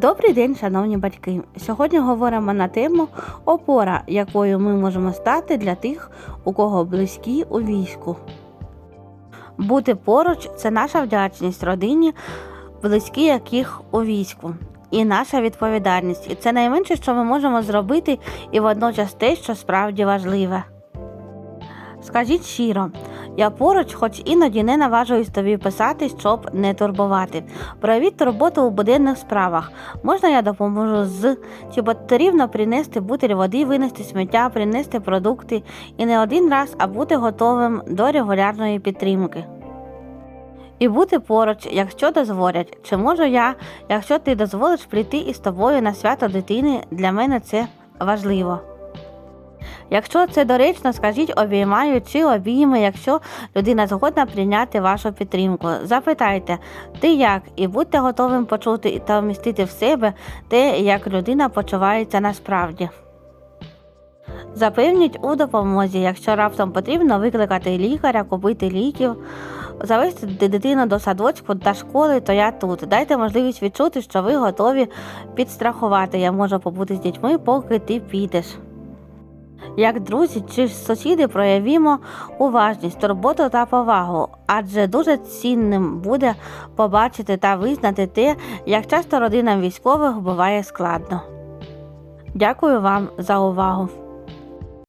Добрий день, шановні батьки! Сьогодні говоримо на тему опора, якою ми можемо стати для тих, у кого близькі у війську. Бути поруч це наша вдячність родині, близькі яких у війську, і наша відповідальність. І це найменше, що ми можемо зробити, і водночас те, що справді важливе. Скажіть щиро, я поруч, хоч іноді не наважуюсь тобі писати, щоб не турбувати. Проявіть турботу у буденних справах. Можна я допоможу з чи потрібно принести бутиль води, винести сміття, принести продукти і не один раз, а бути готовим до регулярної підтримки. І бути поруч, якщо дозволять, чи можу я, якщо ти дозволиш прийти із тобою на свято дитини, для мене це важливо. Якщо це доречно, скажіть обіймаю чи обійми, якщо людина згодна прийняти вашу підтримку. Запитайте, ти як, і будьте готовим почути та вмістити в себе те, як людина почувається насправді. Запевніть у допомозі, якщо раптом потрібно викликати лікаря, купити ліків, завести дитину до садочку та школи, то я тут. Дайте можливість відчути, що ви готові підстрахувати. Я можу побути з дітьми, поки ти підеш. Як друзі чи сусіди проявімо уважність, турботу та повагу, адже дуже цінним буде побачити та визнати те, як часто родинам військових буває складно. Дякую вам за увагу.